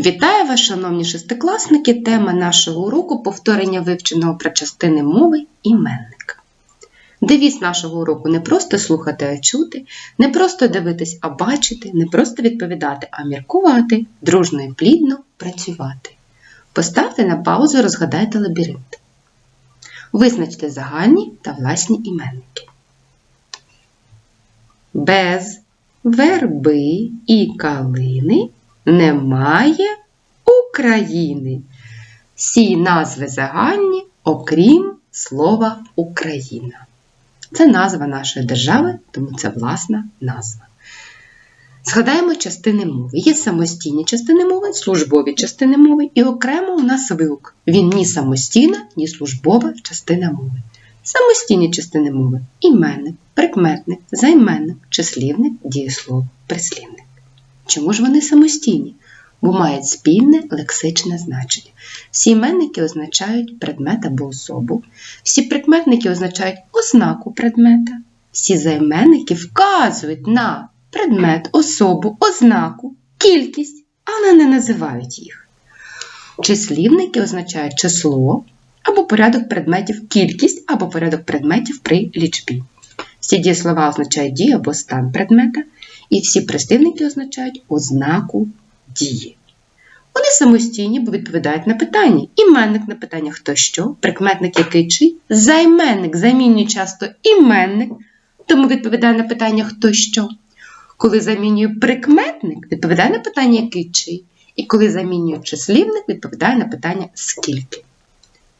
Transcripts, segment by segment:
Вітаю вас, шановні шестикласники! Тема нашого уроку повторення вивченого про частини мови іменник. Девіз нашого уроку не просто слухати, а чути, не просто дивитись, а бачити, не просто відповідати, а міркувати, дружно і плідно працювати. Поставте на паузу, розгадайте лабіринт. Визначте загальні та власні іменники. Без верби і калини немає України. Всі назви загальні, окрім слова Україна. Це назва нашої держави, тому це власна назва. Згадаємо частини мови. Є самостійні частини мови, службові частини мови, і окремо у нас вилук. Він ні самостійна, ні службова частина мови. Самостійні частини мови іменник, прикметник, займенник, числівник, дієслово, прислівник. Чому ж вони самостійні? Бо мають спільне лексичне значення. Всі іменники означають предмет або особу, всі прикметники означають ознаку предмета, всі займенники вказують на предмет, особу, ознаку, кількість, але не називають їх. Числівники означають число або порядок предметів, кількість або порядок предметів при лічбі. Всі дієслова означають дію або стан предмета, і всі прислівники означають ознаку дії. Вони самостійні, бо відповідають на питання. Іменник на питання хто що, прикметник який чий, займенник замінює часто іменник, тому відповідає на питання хто що. Коли замінює прикметник, відповідає на питання який чий. І коли замінює числівник, відповідає на питання скільки.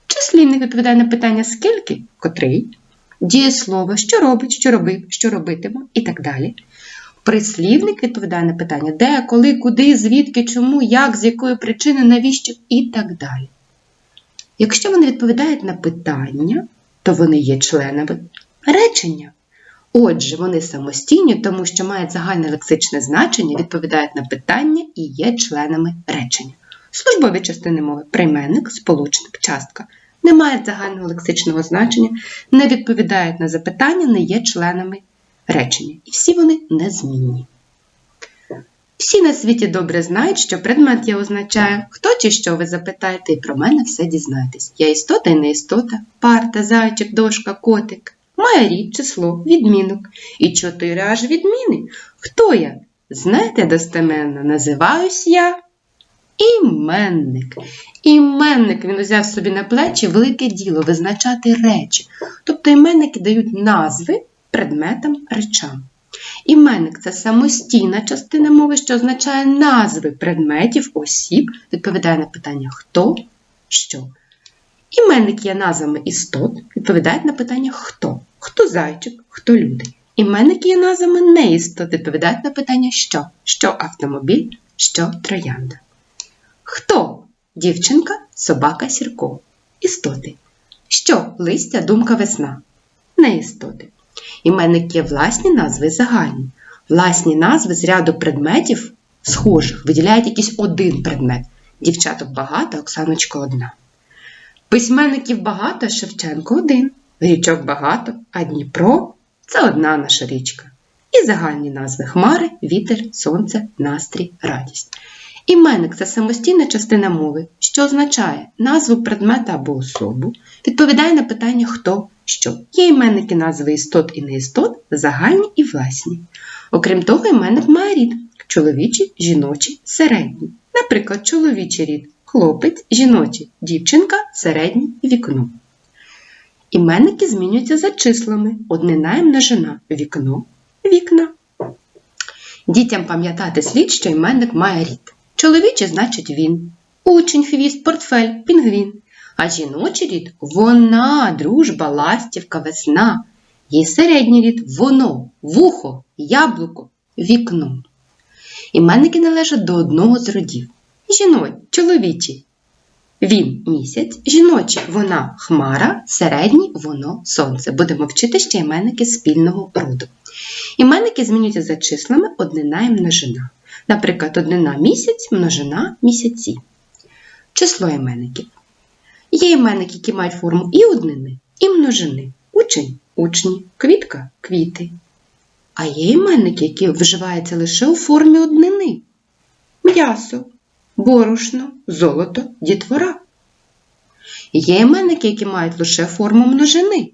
Числівник відповідає на питання скільки, котрий, дієслово, що робить, що робив, що робитиме і так далі. Прислівник відповідає на питання де, коли, куди, звідки, чому, як, з якої причини, навіщо і так далі. Якщо вони відповідають на питання, то вони є членами речення. Отже, вони самостійні, тому що мають загальне лексичне значення, відповідають на питання і є членами речення. Службові частини мови прийменник, сполучник, частка не мають загального лексичного значення, не відповідають на запитання, не є членами речення. І всі вони незмінні. Всі на світі добре знають, що предмет я означає, хто чи що ви запитаєте, і про мене все дізнаєтесь. Я істота і не істота, парта, зайчик, дошка, котик. Моя рід, число, відмінок. І чотири аж відміни. Хто я? Знаєте достеменно, називаюсь я іменник. Іменник він узяв собі на плечі велике діло визначати речі. Тобто іменники дають назви предметам речам. Іменник це самостійна частина мови, що означає назви предметів, осіб, відповідає на питання хто, що. Іменник є назвами істот, відповідають на питання хто, хто зайчик, хто люди. Іменники є назвами неістот, відповідають на питання що, що автомобіль, що троянда. Хто? Дівчинка, собака, сірко. Істоти. Що листя, думка, весна. Неістоти. Іменник є власні назви загальні. Власні назви з ряду предметів схожих виділяють якийсь один предмет. Дівчаток багато, Оксаночка одна. Письменників багато, Шевченко один. Річок багато, а Дніпро це одна наша річка. І загальні назви хмари, вітер, сонце, настрій, радість. Іменник це самостійна частина мови, що означає назву предмета або особу, відповідає на питання хто, що. Є іменники назви істот і неістот, загальні і власні. Окрім того, іменник має рід чоловічий, жіночий, середній. Наприклад, чоловічий рід хлопець, жіночий, дівчинка, середній вікно. Іменники змінюються за числами однина і множина вікно, вікна. Дітям пам'ятати слід, що іменник має рід. Чоловічий значить він, учень, хвіст, портфель, пінгвін. А жіночий рід вона, дружба, ластівка, весна. Є середній рід воно, вухо, яблуко, вікно. Іменники належать до одного з родів. Жіночий, чоловічий. Він місяць, жіночий вона хмара, середній воно сонце. Будемо вчити ще іменники спільного роду. Іменники змінюються за числами однина і множина. Наприклад, однина місяць, множина місяці. Число іменників. Є іменники, які мають форму і однини, і множини. Учень учні, квітка квіти. А є іменники, які вживаються лише у формі однини. М'ясо, борошно, золото, дітвора. Є іменники, які мають лише форму множини.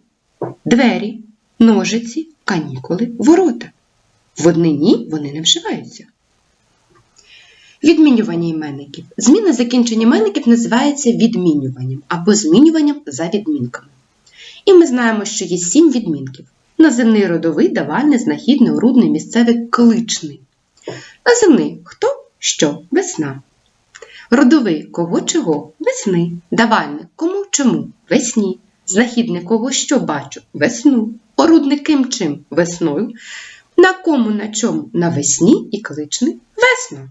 Двері, ножиці, канікули, ворота. В однині вони не вживаються. Відмінювання іменників. Зміна закінчення іменників називається відмінюванням або змінюванням за відмінками. І ми знаємо, що є сім відмінків. Називний родовий, давальний, знахідний, орудний, місцевий, кличний. Називний хто, що, весна. Родовий кого чого весни. Давальник кому чому весні. Знахідник кого що бачу весну. Орудник ким чим весною. На кому на чому навесні і кличний весно.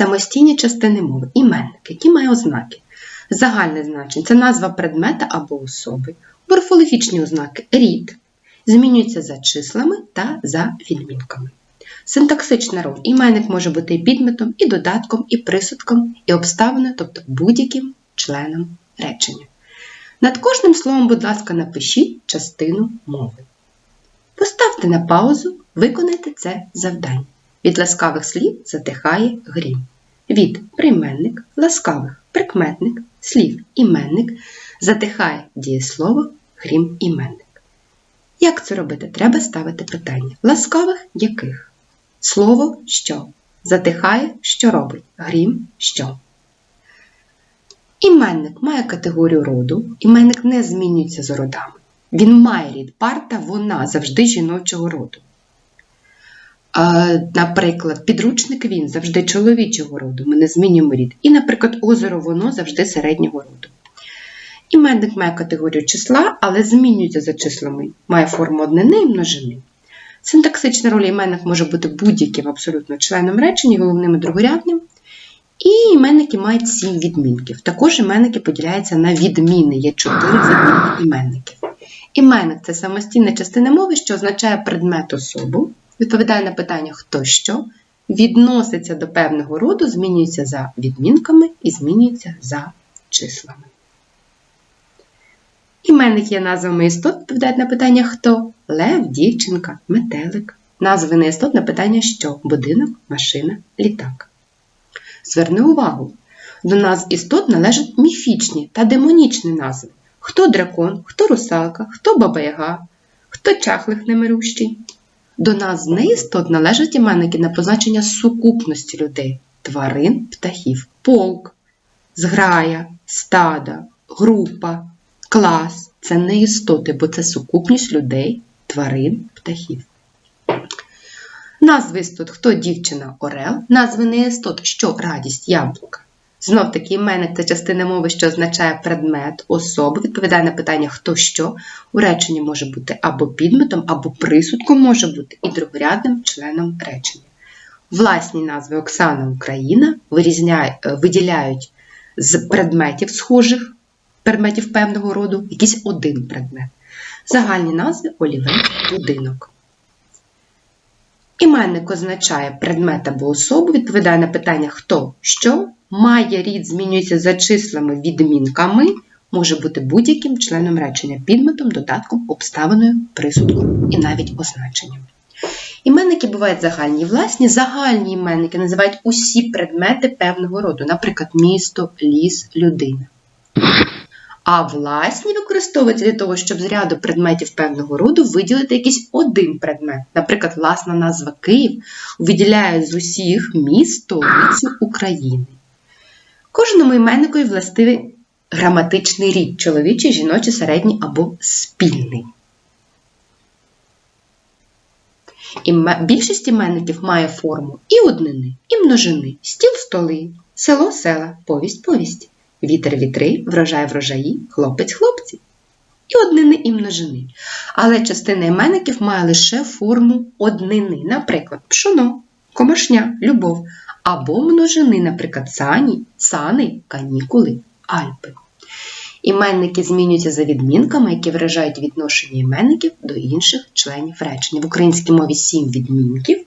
Самостійні частини мови іменник, які має ознаки. Загальне значення це назва предмета або особи. Морфологічні ознаки рід. Змінюються за числами та за відмінками. Синтаксична роль. Іменник може бути і підметом, і додатком, і присудком, і обставиною, тобто будь-яким членом речення. Над кожним словом, будь ласка, напишіть частину мови. Поставте на паузу, виконайте це завдання. Від ласкавих слів затихає грім. Від прийменник, ласкавих, прикметник, слів іменник затихає дієслово грім іменник. Як це робити? Треба ставити питання. Ласкавих яких? Слово що? Затихає, що робить? Грім що? Іменник має категорію роду, іменник не змінюється з родами. Він має рід парта, вона завжди жіночого роду. Наприклад, підручник він завжди чоловічого роду, ми не змінюємо рід. І, наприклад, озеро воно завжди середнього роду. Іменник має категорію числа, але змінюється за числами, має форму однини і множини. Синтаксична роль іменник може бути будь-яким абсолютно членом речення, головним і другорядним. І іменники мають сім відмінків. Також іменники поділяються на відміни, є чотири відмінки іменників. Іменник це самостійна частина мови, що означає предмет особу, відповідає на питання хто що, відноситься до певного роду, змінюється за відмінками і змінюється за числами. Іменник є назвами істот, відповідають на питання хто, лев, дівчинка, метелик. Назви неістот на питання що, будинок, машина, літак. Зверни увагу, до назв істот належать міфічні та демонічні назви. Хто дракон, хто русалка, хто баба-яга, хто чахлих немирущий. До назв неістот належать іменники на позначення сукупності людей, тварин, птахів, полк, зграя, стада, група, клас це не істоти, бо це сукупність людей, тварин, птахів. Назви істот. Хто дівчина? Орел, назви не істот, що? Радість. Яблука. Знов таки іменник це частина мови, що означає предмет, особу, відповідає на питання хто що. У реченні може бути або підметом, або присудком може бути і другорядним членом речення. Власні назви Оксана Україна виділяють з предметів схожих, предметів певного роду, якийсь один предмет. Загальні назви олівець, будинок. Іменник означає предмет або особу, відповідає на питання хто, що, має рід, змінюється за числами, відмінками, може бути будь-яким членом речення, підметом, додатком, обставиною, присудком і навіть означенням. Іменники бувають загальні власні. Загальні іменники називають усі предмети певного роду, наприклад, місто, ліс, людина. А власні використовуються для того, щоб з ряду предметів певного роду виділити якийсь один предмет. Наприклад, власна назва Київ виділяє з усіх міст столицю України. Кожному іменникові властивий граматичний рід чоловічий, жіночий, середній або спільний. Більшість іменників має форму і однини, і множини, стіл столи, село села, повість повість. Вітер вітри, врожай врожаї, хлопець хлопці. І однини і множини. Але частина іменників має лише форму однини, наприклад, пшоно, комашня, любов, або множини, наприклад, сані, сани, канікули, альпи. Іменники змінюються за відмінками, які виражають відношення іменників до інших членів речення. В українській мові сім відмінків.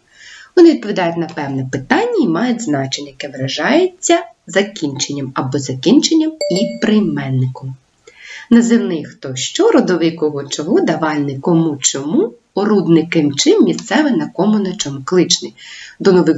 Вони відповідають на певне питання і мають значення, яке виражається закінченням або закінченням і прийменником. Називний хто що, родовий кого чого, давальний кому чому, орудний ким чим, місцевий на кому на чому, кличний. До нових